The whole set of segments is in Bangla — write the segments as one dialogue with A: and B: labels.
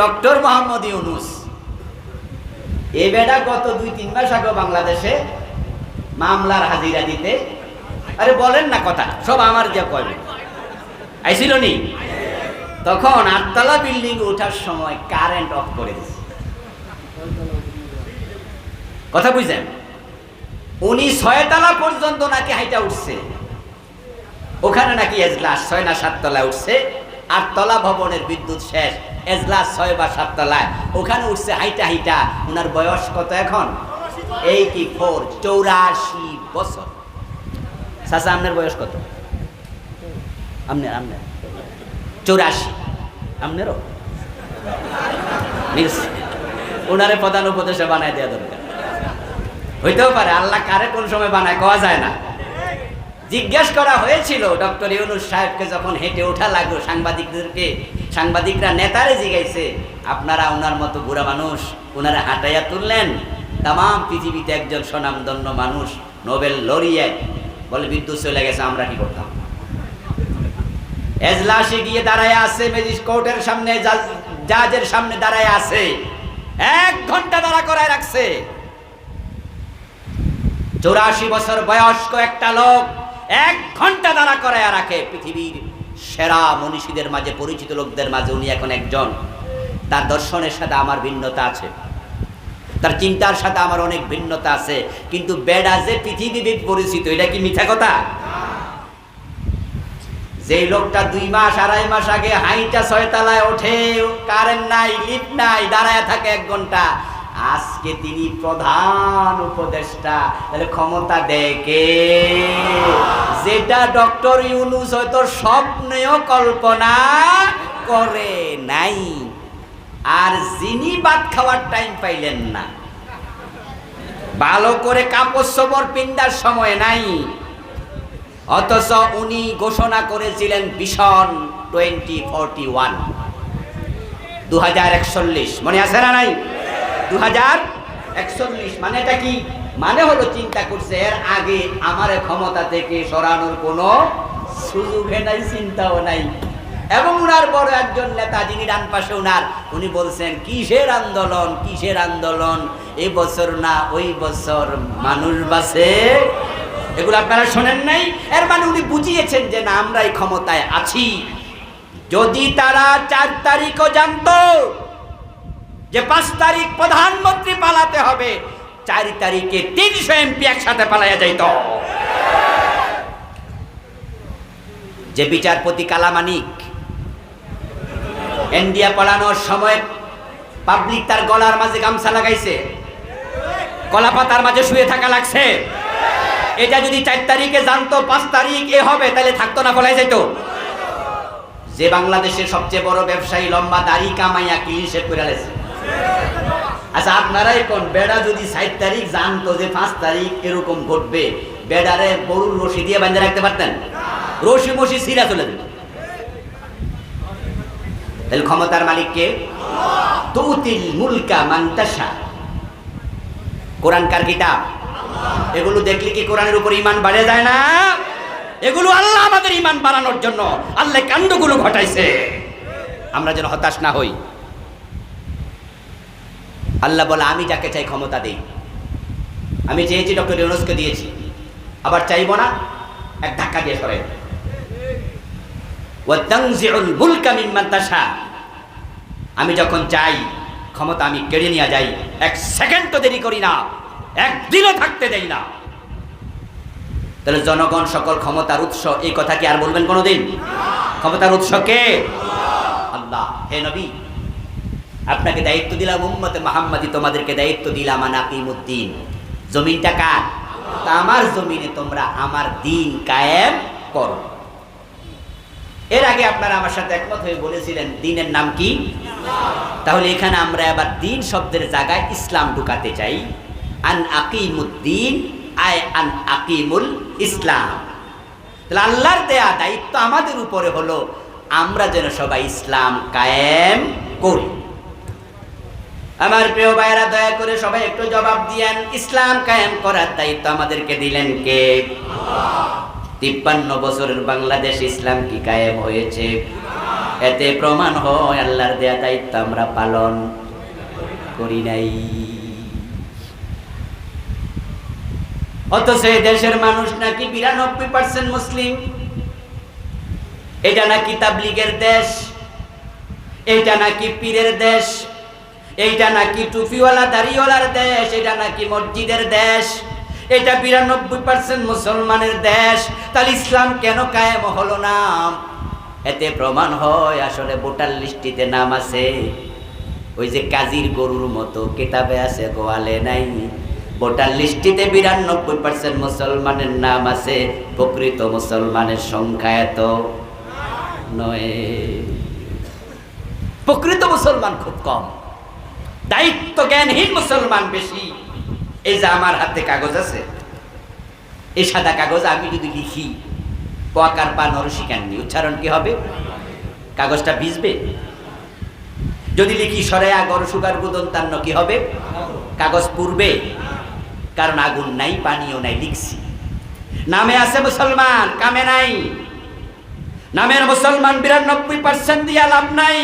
A: ডক্টর মোহাম্মদ ইউনুস। এ বেটা গত দুই, তিন মাস আগে বাংলাদেশে মামলার হাজিরা দিতে, আরে বলেন না কথা, সব আমার যে কয়বে আইছিল নি? তখন আটতলা বিল্ডিং ওঠার সময় কারেন্ট অফ করে দিছে। কথা বুঝছেন? উনি ছয়তলা পর্যন্ত নাকি হাইটা উঠছে। ওখানে নাকি এজলাস ছয় না সাততলা উঠছে। আটতলা ভবনের বিদ্যুৎ শেষ। এজলাস ছয় বা সাত সাততলায়। ওখানে উঠছে হাইটা হাইটা। ওনার বয়স কত এখন? এইটি ফোর, চৌরাশি বছর। চাচা, আপনার বয়স কত? আপনার আপনার। চৌরাশি। আপনারও? ওনারে প্রধান উপদেশে বানায় দেওয়া দরকার। হইতেও পারে, আল্লাহ কারে কোন সময় বানায় কওয়া যায় না। জিজ্ঞেস করা হয়েছিল ডক্টর ইউনুস সাহেবকে যখন হেঁটে ওঠা লাগল, সাংবাদিকদেরকে। সাংবাদিকরা নেতারে জিগাইছে, আপনারা ওনার মতো বুড়া মানুষ ওনারা হাঁটাইয়া তুললেন। তাম পৃথিবীতে একজন স্বনামধন্য মানুষ, নোবেল লরিয়েট বলে, বিদ্যুৎ চলে গেছে, আমরা কি করতাম? এজলাসে গিয়ে দাঁড়ায় আছে ম্যাজিস্ট্রেটের সামনে, জাজ- জাজের সামনে দাঁড়ায় আছে। এক ঘণ্টা দাঁড়া করায় রাখছে। চৌরাশি বছর বয়স্ক একটা লোক এক ঘণ্টা দাঁড়া করায় রাখে পৃথিবীর সেরা মনীষীদের মাঝে, পরিচিত লোকদের মাঝে। উনি এখন একজন। তার দর্শনের সাথে আমার ভিন্নতা আছে। তার চিন্তার সাথে আমার অনেক ভিন্নতা আছে। কিন্তু বেডা যে পৃথিবীবিদ পরিচিত, এটা কি মিথ্যা কথা? যে লোকটা দুই মাস, আড়াই মাস আগে হাইটা ছয়তলায় ওঠে, কারেন্ট নাই লিফট নাই, দাঁড়ায় থাকে এক ঘণ্টা। আজকে তিনি প্রধান উপদেষ্টা। তাহলে ক্ষমতা কে? যেটা ডক্টর ইউনুস হয়তো স্বপ্নেও কল্পনা করে নাই। আর যিনি ভাত খাওয়ার টাইম পাইলেন না। ভালো করে কাপড় সবর পিন্ডার সময় নাই। অথচ উনি ঘোষণা করেছিলেন ভীষণ টোয়েন্টি ফোরটি ওয়ান দু হাজার একচল্লিশ। মনে আছে না নাই? দু হাজার একচল্লিশ। মানে এটা কি? মানে হলো চিন্তা করছে, এর আগে আমার ক্ষমতা থেকে সরানোর কোনো সুযোগ নাই, চিন্তাও নাই। এবং উনার বড় একজন নেতা, যিনি ডান পাশে উনার, উনি বলছেন, কিসের আন্দোলন? কিসের আন্দোলন? এই বছর না, ওই বছর মানুষ বাসে এগুলো আপনারা শোনেন নাই? এর মানে উনি বুঝিয়েছেন যে, না, আমরাই ক্ষমতায় আছি। যদি তারা চার তারিখও জানতো যে পাঁচ তারিখ প্রধানমন্ত্রী পালাতে হবে, চার তারিখে তিনশো এমপি একসাথে পালাইয়া যাইত। যে বিচারপতি কালামানিক ইন্ডিয়া পালানোর সময় পাবলিক তার গলার মাঝে গামছা লাগাইছে কলা পাতার মাঝে শুয়ে থাকা লাগছে। এটা যদি চার তারিখে জানতো, পাঁচ তারিখ এ হবে, তাহলে থাকতো না বলাই যেত যে বাংলাদেশের সবচেয়ে বড় ব্যবসায়ী লম্বা দাড়ি কামাইয়া ক্লিন শেভ করে আচ্ছা আপনারাই কোন? বেড়া যদি সাত তারিখ জানতো যে পাঁচ তারিখ এরকম ঘটবে বেড়ারে গরুর রশি দিয়ে বাঁধে রাখতে পারতেন? রশি মশি সিরা চলে যেত তাহলে ক্ষমতার মালিককে তুতিল মুলকা মান্তাসা কোরআন কার কিতাব? এগুলো দেখলে কি কোরআনের উপর ইমান বাড়ে যায় না? এগুলো আল্লাহ আমাদের ইমান বাড়ানোর জন্য আল্লাহ কাণ্ডগুলো ঘটাইছে। আমরা যেন হতাশ না হই। আল্লাহ বলে, আমি যাকে চাই ক্ষমতা দেই। আমি চেয়েছি ডক্টর ইউনুসকে দিয়েছি। আবার চাইব না, এক ধাক্কা দিয়ে সরে। ওয়াতানজিউল মুলকা মিম্মান তাশা। আমি যখন চাই, ক্ষমতা আমি কেড়ে নিয়ে যাই। এক সেকেন্ড তো দেরি করি না একদিনও থাকতে দেই না। তাহলে জনগণ সকল ক্ষমতার উৎস, এই কথা কি আর বলবেন কোনোদিন? ক্ষমতার উৎস কে? আল্লাহ। হে নবী আপনাকে দায়িত্ব দিলাম উম্মতে মাহাম্মাদি, তোমাদেরকে দায়িত্ব দিলাম আনাকিমুদ্দিন জমিনটা কার? আমার জমিনে তোমরা আমার দিন কায়েম করো। এর আগে আপনারা আমার সাথে একমত হয়ে বলেছিলেন, দিনের নাম কি? তাহলে এখানে আমরা এবার দিন শব্দের জায়গায় ইসলাম ঢুকাতে চাই। আন আকিমুদ্দিন, আয় আন আকিমুল ইসলাম। তাহলে আল্লাহর দেয়া দায়িত্ব আমাদের উপরে হলো, আমরা যেন সবাই ইসলাম কায়েম করি। আমার প্রিয় ভাইরা দয়া করে সবাই একটু জবাব দিয়েন। ইসলাম কায়েম করার দায়িত্ব আমাদেরকে দিলেন কে? তিপ্পান্ন বছরের বাংলাদেশ ইসলাম কি কায়েম হয়েছে? এতে প্রমাণ হয়, আল্লাহর দেয়া দায়িত্ব আমরা পালন করি নাই। অথচ এই দেশের মানুষ নাকি বিরানব্বই পার্সেন্ট মুসলিম। এটা নাকি তাবলিগের দেশ এইটা নাকি পীরের দেশ এইটা নাকি টুপিওয়ালা, দাড়িওয়ালার দেশ এটা নাকি মসজিদের দেশ? এটা বিরানব্বই পার্সেন্ট মুসলমানের দেশ। তাহলে ইসলাম কেন কায়েম হলো না? এতে প্রমাণ হয়, আসলে ভোটার লিস্টিতে নাম আছে। ওই যে কাজীর গরুর মতো কেতাবে আছে, গোয়ালে নাই। ভোটার লিস্টিতে বিরানব্বই পার্সেন্ট মুসলমানের নাম আছে। প্রকৃত মুসলমানের সংখ্যা এত নয়। প্রকৃত মুসলমান খুব কম। দায়িত্ব জ্ঞানহীন মুসলমান বেশি। এই যে আমার হাতে কাগজ আছে, এই সাদা কাগজ আমি যদি লিখি পোয়াকার পা নরসিকান্নি উচ্চারণ কি হবে? কাগজটা ভিজবে? যদি লিখি সরেয়া গরু সুগার গুদন তান্ন কি হবে? কাগজ পূর্বে কারণ আগুন নাই, পানিও নাই, লিখছি। নামে আছে মুসলমান, কামে নাই। নামের মুসলমান বিরানব্বই পার্সেন্ট দিয়া লাভ নাই।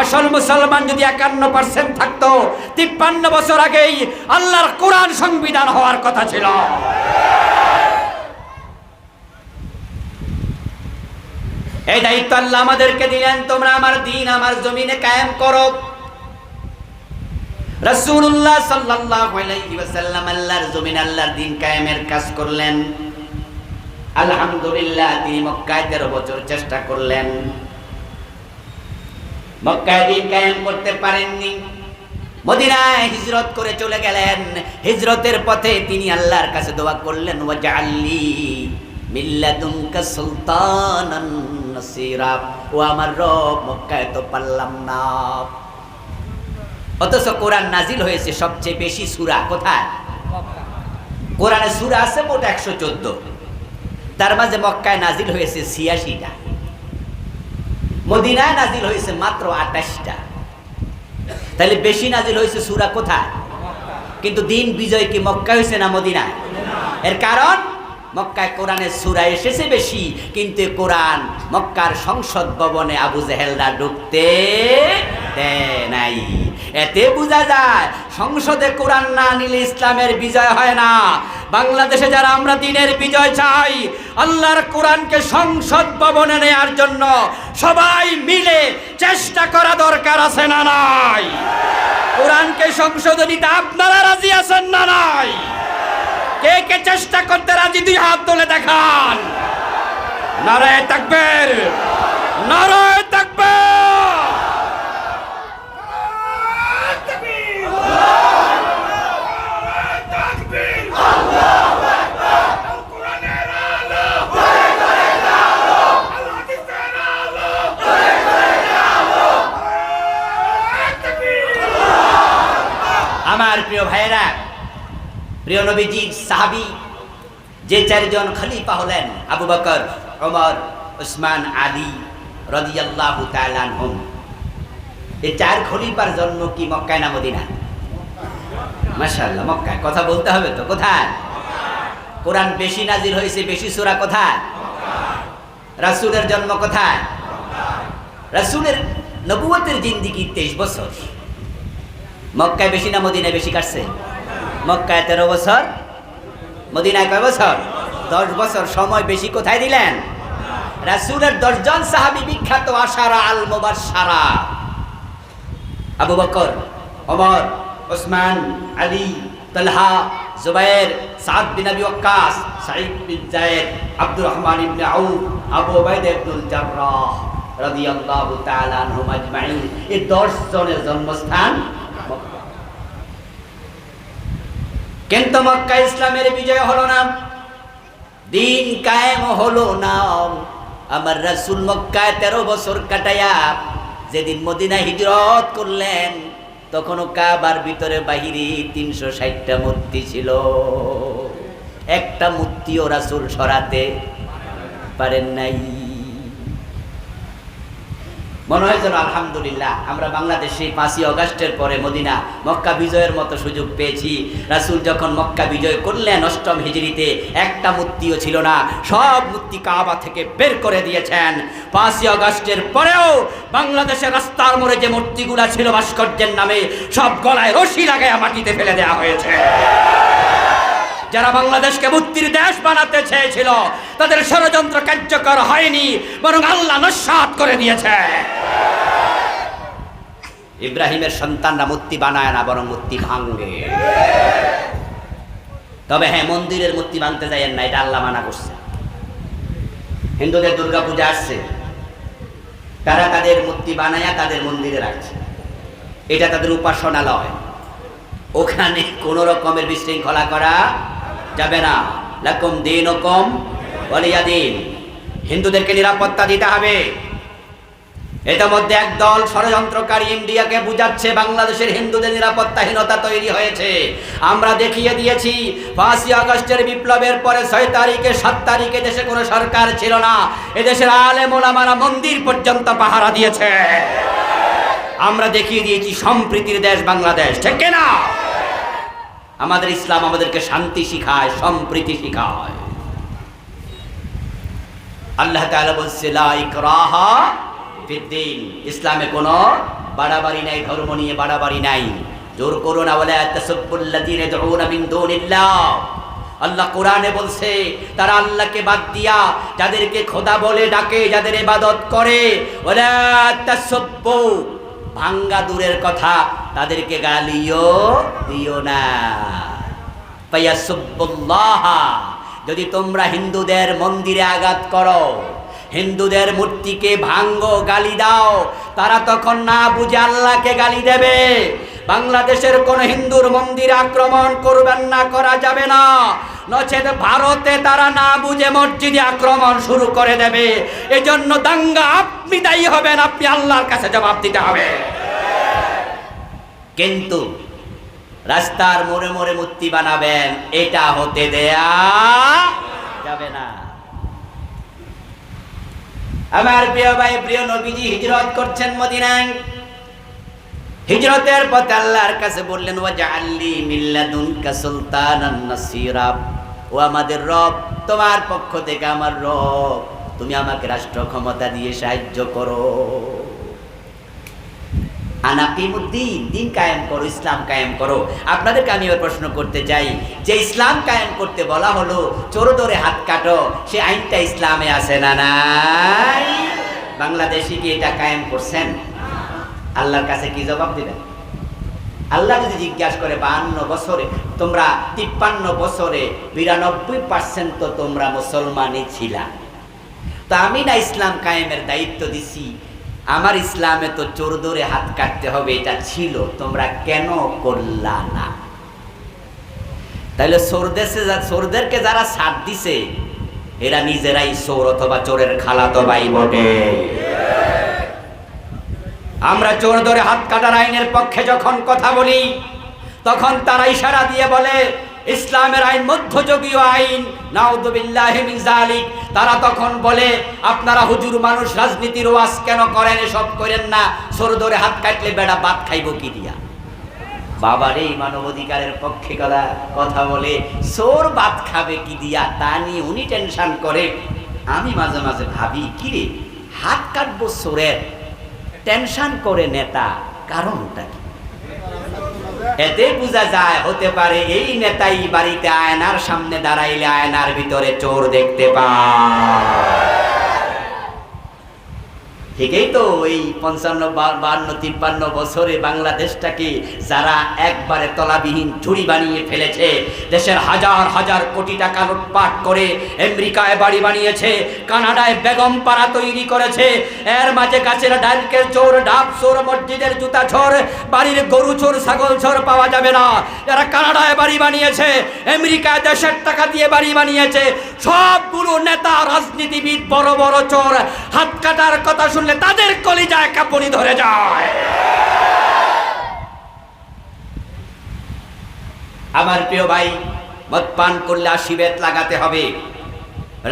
A: আসল মুসলমান যদি একান্ন পার্সেন্ট থাকতো, তিপ্পান্ন বছর আগেই আল্লাহর কোরআন সংবিধান হওয়ার কথা ছিল। এই দায়িত্ব আল্লাহ আমাদেরকে দিলেন, তোমরা আমার দিন, আমার জমিনে কায়েম করো। রাসূলুল্লাহ সাল্লাল্লাহু আলাইহি ওয়াসাল্লাম আল্লাহর জমিন, আল্লাহর দিন কায়েমের কাজ করলেন। আলহামদুলিল্লাহ তিনি মক্কায় তেরো বছর চেষ্টা করলেন। মক্কায় দিন কায়েম করতে পারেননি। মদিনায় হিজরত করে চলে গেলেন। হিজরতের পথে তিনি আল্লাহর কাছে দোয়া করলেন ওয়াজআললি মিল্লাদুনকা সুলতানান নাসিরা। ও আমার রব, মক্কায় তো পারলাম না। অথচ কোরআন নাজিল হয়েছে সবচেয়ে বেশি সূরা কোথায়? কোরআনে সূরা আছে মোট একশো চোদ্দ। তার মাঝে মক্কায় নাজিল হয়েছে ছিয়াশিটা। মদিনায় নাজিল হয়েছে মাত্র আঠাশটা। তাহলে বেশি নাজিল হয়েছে সুরা কোথায়? কিন্তু দিন বিজয় কি মক্কা হয়েছে না মদিনায়? এর কারণ, মক্কায় কোরআনের সুরা এসেছে বেশি, কিন্তু কোরআন মক্কার সংসদ ভবনে আবু জেহেলরা ঢুকতে নাই। এতে বোঝা যায়, সংসদে কোরআন না নিলে ইসলামের বিজয় হয় না। বাংলাদেশে যারা আমরা দিনের বিজয় চাই, আল্লাহর কোরআনকে সংসদ ভবনে নেয়ার জন্য সবাই মিলে চেষ্টা করা দরকার আছে না নাই? কোরআনকে সংসদে নিতে আপনারা রাজি আছেন না নাই? কে কে চেষ্টা করতে রাজি, দুই হাত তুলে দেখান। নারায় তাকবের নারায় তাকবের। আমার প্রিয় ভাইয়েরা, প্রিয় নবীজি, সাহাবি, যে চারজন খলিফা হলেন, আবু বকর ওমর উসমান, আলী রাদিয়াল্লাহু তাআলা আনহুম। এই চার খলিফার জন্ম কি মক্কায় না মদিনা মাশাআল্লাহ, মক্কায়। কথা বলতে হবে তো, কোথায়? কোরআন বেশি নাজির হয়েছে, বেশি সূরা কোথায়? রাসূলের জন্ম কোথায়? রাসূলের নবুয়তের জিন্দিগি তেইশ বছর। মক্কায় বেশি না মদিনায় বেশি কাটছে? মক্কায় তেরো বছর, মদিনায় কয় বছর? দশ বছর। সময় বেশি কোথায় দিলেন? রাসূলের দশজন সাহাবী বিখ্যাত আশারা আল মুবাশশারা আবু বকর অমর ওসমান, আলী, তালহা, জুবাইর, সাদ বিন আবি ওয়াক্কাস, সাঈদ বিন যায়েদ, আব্দুর রহমান ইবনে আউফ, আবু উবাইদা ইবনুল জাররাহ রাদিয়াল্লাহু তাআলা আনহুম আজমাইন। এই 10 জনের জন্মস্থান মক্কা কিন্তু মক্কা ইসলামের বিজয় হলো না। দিন কায়েম হলো না। আমার রাসূল মক্কায় তেরো বছর কাটায়া যেদিন মদিনা হিজরত করলেন, তখনও কাবার ভিতরে বাহিরে তিনশো ষাটটা মূর্তি ছিল। একটা মূর্তিও রাসূল সরাতে পারেন নাই। মনে হয় যেন আলহামদুলিল্লাহ, আমরা বাংলাদেশে পাঁচই অগাস্টের পরে মদিনা, মক্কা বিজয়ের মতো সুযোগ পেয়েছি। রাসূল যখন মক্কা বিজয় করলেন, অষ্টম হিজড়িতে একটা মূর্তিও ছিল না, সব মূর্তি কাবা থেকে বের করে দিয়েছেন। পাঁচই অগাস্টের পরেও বাংলাদেশের রাস্তার মোড়ে যে মূর্তিগুলা ছিল ভাস্কর্যের নামে, সব গলায় রশি লাগায় মাটিতে ফেলে দেওয়া হয়েছে। যারা বাংলাদেশকে মুক্তির দেশ বানাতে চেয়েছিল, তাদের ষড়যন্ত্র কার্যকর হয়নি, বরং আল্লাহ নস্বাত করে দিয়েছে। ইব্রাহিমের সন্তানরা মূর্তি বানায় না, বরং মূর্তি ভাঙ্গে তবে হ্যাঁ মন্দিরের মূর্তি ভাঙতে যাইয়েন না, এটা আল্লাহ মানা করছে। হিন্দুদের দুর্গা পূজা আসছে। তারা তাদের মূর্তি বানায়া তাদের মন্দিরে রাখছে। এটা তাদের উপাসনালয়। ওখানে কোনো রকমের বিশৃঙ্খলা করা যাবে না। লাকুম দিন ও কম বলিয়া দিন। হিন্দুদেরকে নিরাপত্তা দিতে হবে। এটা মধ্যে একদল ষড়যন্ত্রকারী ইন্ডিয়াকে বুঝাচ্ছে, বাংলাদেশের হিন্দুদের নিরাপত্তাহীনতা তৈরি হয়েছে। আমরা দেখিয়ে দিয়েছি, পাঁচই আগস্টের বিপ্লবের পরে ছয় তারিখে, সাত তারিখে দেশে কোনো সরকার ছিল না। এদেশের আলেম ওলামারা মন্দির পর্যন্ত পাহারা দিয়েছে। আমরা দেখিয়ে দিয়েছি, সম্প্রীতির দেশ বাংলাদেশ, ঠিক না আমাদের ইসলাম আমাদেরকে শান্তি শিখায়, সম্প্রীতি শিখায়। আল্লাহ বলছে, লা ইকরাহা ফিদ্দিন ইসলামে কোনো বাড়াবাড়ি নাই, ধর্ম নিয়ে বাড়াবাড়ি নাই। জোর করো না বলে আল্লাহ কোরআনে বলছে, তারা আল্লাহকে বাদ দিয়া যাদেরকে খোদা বলে ডাকে, যাদের ইবাদত করে ওলা ভাঙ্গা দূরের কথা তাদেরকে গালিও দিও না। যদি তোমরা হিন্দুদের মন্দিরে আঘাত করো, হিন্দুদের মূর্তিকে ভাঙ্গো, গালি দাও, তারা তখন না বুঝে আল্লাহকে গালি দেবে। বাংলাদেশের কোন হিন্দুর মন্দির আক্রমণ করবেন না, করা যাবে না। নচেত ভারতে তারা না বুঝে মসজিদে আক্রমণ শুরু করে দেবে। এজন্য দাঙ্গা আপনি দায়ী হবেন, আপনি আল্লাহর কাছে জবাব দিতে হবে। কিন্তু রাস্তার মোড়ে মোড়ে মূর্তি বানাবেন, এটা হতে দেয়া যাবে না। আমার প্রিয় ভাই, প্রিয় নবীজি, হিজরত করছেন মদিনায়। হিজরতের পথে আল্লাহর কাছে বললেন ও জাআল্লি মিল্লাদুনকা সুলতানান নাসিরা। ও আমাদের রব, তোমার পক্ষ থেকে আমার রব, তুমি আমাকে রাষ্ট্র ক্ষমতা দিয়ে সাহায্য করো। দিন কায়েম করো কায়েম করো। আপনাদেরকে আমি এবার প্রশ্ন করতে চাই, যে ইসলাম কায়েম করতে বলা হলো, চোর ধরে হাত কাটো, সে আইনটা এটা কায়েম করছেন? আল্লাহর কাছে কি জবাব দিবেন? আল্লাহ যদি জিজ্ঞাসা করে, বাহান্ন বছরে? তোমরা তিপ্পান্ন বছরে বিরানব্বই পার্সেন্ট তো তোমরা মুসলমানই ছিলা। তো আমি না ইসলাম কায়েমের দায়িত্ব দিছি। আমার ইসলামে তো চোর ধরে হাত কাটতে হবে, এটা ছিল। তোমরা কেন করলা না? তাহলে চোরদেশে যা চোরদেরকে যারা ছাড় দিছে, এরা নিজেরাই চোর অথবা চোরের খালাতো ভাই বটে। আমরা চোর ধরে হাত কাটার আইনের পক্ষে যখন কথা বলি, তখন তারা ইশারা দিয়ে বলে, ইসলামের আইন মধ্যযুগীয় আইন নাউদুবিল্লাহি মিন জালিক তারা তখন বলে, আপনারা হুজুর মানুষ রাজনীতির ওয়াজ কেন করেন, এসব করেন না। চোর ধরে হাত কাটলে বেড়া ভাত খাইব কি দিয়া? বাবারে মানব অধিকারের পক্ষে কথা কথা বলে চোর ভাত খাবে কি দিয়া? তা নিয়ে উনি টেনশন করে। আমি মাঝে মাঝে ভাবি, কিরে, হাত কাটবো চোরের টেনশন করে নেতা, কারণটা কি? এতে বোঝা যায়, হতে পারে এই নেতাই বাড়িতে আয়নার সামনে দাঁড়াইলে আয়নার ভিতরে চোর দেখতে পায়। ঠিকই তো এই পঞ্চান্ন বান্ন, তিপ্পান্ন বছরে বাংলাদেশটাকে যারা একবারে তলাবিহীন ঝুড়ি বানিয়ে ফেলেছে, দেশের হাজার হাজার কোটি টাকা লুটপাট করে আমেরিকায় বাড়ি বানিয়েছে, কানাডায় বেগম পাড়া তৈরি করেছে, এর মাঝে গাছের ডালকের চোর, ডাব চোর, মসজিদের জুতা ছোর বাড়ির গরু চোর, ছাগল ছোর পাওয়া যাবে না। যারা কানাডায় বাড়ি বানিয়েছে, আমেরিকায় দেশের টাকা দিয়ে বাড়ি বানিয়েছে, সবগুলো নেতা, রাজনীতিবিদ, বড় বড় চোর, হাত কাটার কথা শুনলে তাদের কলিজায় কাঁপুনি ধরে যায়। আমার প্রিয় ভাই, মদ পান করলে আশীর্বাদ লাগাতে হবে।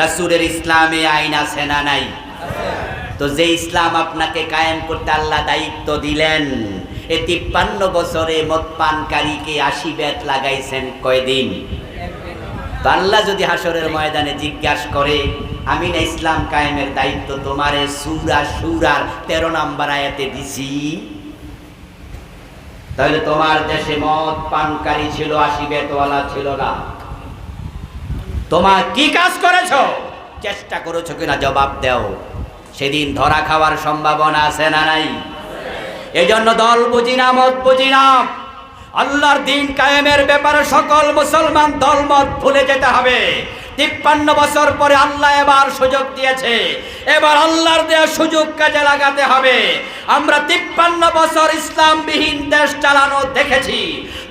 A: রাসূলের ইসলামে আইন আছে না নাই? তো যে ইসলাম আপনাকে কায়েম করতে আল্লাহ দায়িত্ব দিলেন, এ তিপ্পান্ন বছরে মদ পানকারীকে আশি ব্যাট লাগাইছেন কয়দিন? আল্লাহ যদি হাসরের ময়দানে জিজ্ঞাসা করে আমি না ইসলাম কায়েমের দায়িত্ব তোমারে সুরা সুরার তেরো নাম্বার আয়াতে দিছি? তাহলে তোমার দেশে মদ পানকারী ছিল আশি বেতওয়ালা ছিল না। তোমার কি কাজ করেছ? চেষ্টা করেছ কিনা জবাব দাও। সেদিন ধরা খাওয়ার সম্ভাবনা আছে না নাই? এজন্য দল বুঝি না, মত বুঝি না। আল্লাহর দিন কায়েমের ব্যাপারে সকল মুসলমান দলমত ভুলে যেতে হবে। তিপ্পান্ন বছর পরে আল্লাহ এবার সুযোগ দিয়েছে। এবার আল্লাহর দেওয়া সুযোগ কাজে লাগাতে হবে। আমরা তিপ্পান্ন বছর ইসলামবিহীন দেশ চালানো দেখেছি।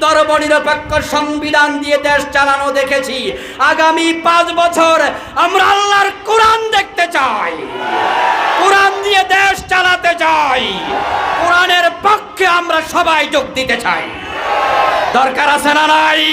A: ধর্মনিরপেক্ষ সংবিধান দিয়ে দেশ চালানো দেখেছি। আগামী পাঁচ বছর আমরা আল্লাহর কোরআন দেখতে চাই। কোরআন দিয়ে দেশ চালাতে চাই। কোরআনের পক্ষে আমরা সবাই যোগ দিতে চাই। দরকার আছে না নাই?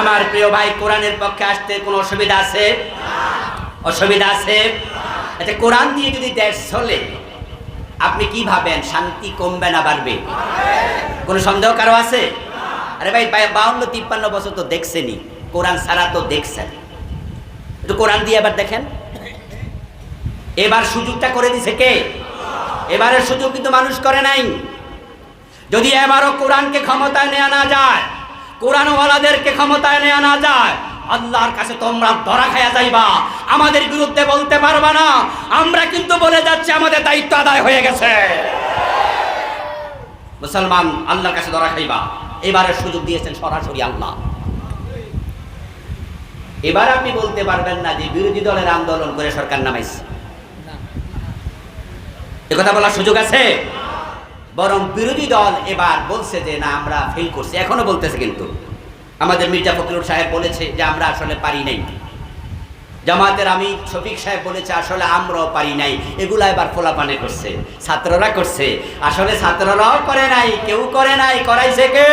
A: আমার প্রিয় ভাই, কোরআনের পক্ষে আসতে কোনো অসুবিধা আছে? অসুবিধা আছে? আচ্ছা কোরআন দিয়ে যদি দেশ চলে, আপনি কি ভাবেন? শান্তি কমবে না বাড়বে? কোনো সন্দেহ কারও আছে? আরে ভাই বাউন্ন, তিপ্পান্ন বছর তো দেখছেনি কোরআন সারা তো দেখছেন। একটু কোরআন দিয়ে এবার দেখেন। এবার সুযোগটা করে দিছে কে? এবারের সুযোগ কিন্তু মানুষ করে নাই। যদি এবারও কোরআনকে ক্ষমতায় নেওয়া না যায়, কোরআনওয়ালাদেরকে ক্ষমতায় নেওয়া না যায়, আল্লাহর কাছে তোমরা ধরা খায়া যাইবা। আমাদের বিরুদ্ধে বলতে পারবা না। আমরা কিন্তু বলে যাচ্ছি, আমাদের দায়িত্ব আদায় হয়ে গেছে। মুসলমান আল্লাহর কাছে ধরা খাইবা। এবারে সুযোগ দিয়েছেন সরাসরি আল্লাহ। এবার আপনি বলতে পারবেন না যে বিরোধী দলের আন্দোলন করে সরকার নামাইছে। কথা বলার সুযোগ আছে? বরং বিরোধী দল এবার বলছে যে, না, আমরা ফেল করছি। এখনও বলতেছে কিন্তু। আমাদের মির্জা ফখরুল সাহেব বলেছে যে, আমরা আসলে পারি নাই। জামাতের আমি শফিক সাহেব বলেছে, আসলে আমরাও পারি নাই। এগুলা এবার ফোলাপানে করছে, ছাত্ররা করছে। আসলে ছাত্ররাও করে নাই, কেউ করে নাই, করাইছে কে?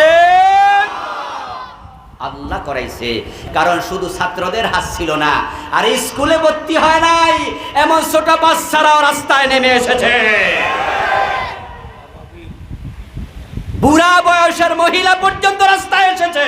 A: আল্লাহ করাইছে। কারণ শুধু ছাত্রদের হাত ছিল না, আর স্কুলে ভর্তি হয় নাই, এমন ছোট বাচ্চারাও রাস্তায় নেমে এসেছে। বুড়া বয়সের মহিলা পর্যন্ত রাস্তায় এসেছে।